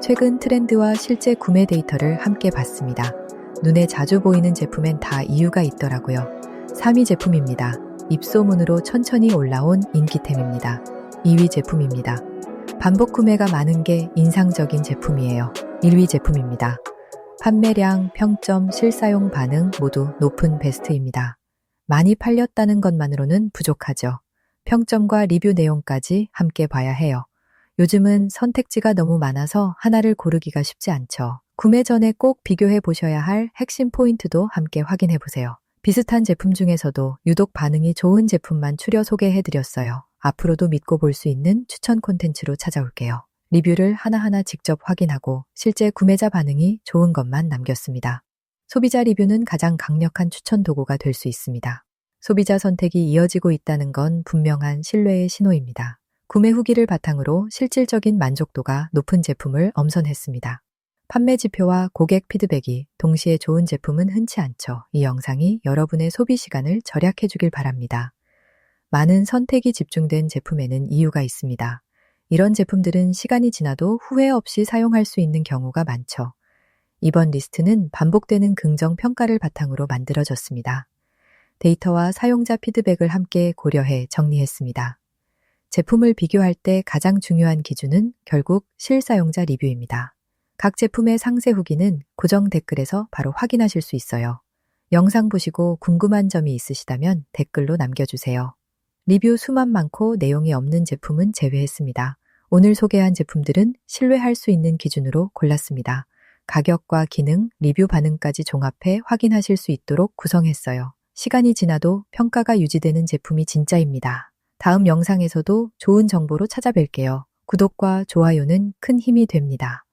최근 트렌드와 실제 구매 데이터를 함께 봤습니다. 눈에 자주 보이는 제품엔 다 이유가 있더라고요. 3위 제품입니다. 입소문으로 천천히 올라온 인기템입니다. 2위 제품입니다. 반복 구매가 많은 게 인상적인 제품이에요. 1위 제품입니다. 판매량, 평점, 실사용 반응 모두 높은 베스트입니다. 많이 팔렸다는 것만으로는 부족하죠. 평점과 리뷰 내용까지 함께 봐야 해요. 요즘은 선택지가 너무 많아서 하나를 고르기가 쉽지 않죠. 구매 전에 꼭 비교해 보셔야 할 핵심 포인트도 함께 확인해 보세요. 비슷한 제품 중에서도 유독 반응이 좋은 제품만 추려 소개해 드렸어요. 앞으로도 믿고 볼 수 있는 추천 콘텐츠로 찾아올게요. 리뷰를 하나하나 직접 확인하고 실제 구매자 반응이 좋은 것만 남겼습니다. 소비자 리뷰는 가장 강력한 추천 도구가 될 수 있습니다. 소비자 선택이 이어지고 있다는 건 분명한 신뢰의 신호입니다. 구매 후기를 바탕으로 실질적인 만족도가 높은 제품을 엄선했습니다. 판매 지표와 고객 피드백이 동시에 좋은 제품은 흔치 않죠. 이 영상이 여러분의 소비 시간을 절약해 주길 바랍니다. 많은 선택이 집중된 제품에는 이유가 있습니다. 이런 제품들은 시간이 지나도 후회 없이 사용할 수 있는 경우가 많죠. 이번 리스트는 반복되는 긍정 평가를 바탕으로 만들어졌습니다. 데이터와 사용자 피드백을 함께 고려해 정리했습니다. 제품을 비교할 때 가장 중요한 기준은 결국 실사용자 리뷰입니다. 각 제품의 상세 후기는 고정 댓글에서 바로 확인하실 수 있어요. 영상 보시고 궁금한 점이 있으시다면 댓글로 남겨주세요. 리뷰 수만 많고 내용이 없는 제품은 제외했습니다. 오늘 소개한 제품들은 신뢰할 수 있는 기준으로 골랐습니다. 가격과 기능, 리뷰 반응까지 종합해 확인하실 수 있도록 구성했어요. 시간이 지나도 평가가 유지되는 제품이 진짜입니다. 다음 영상에서도 좋은 정보로 찾아뵐게요. 구독과 좋아요는 큰 힘이 됩니다.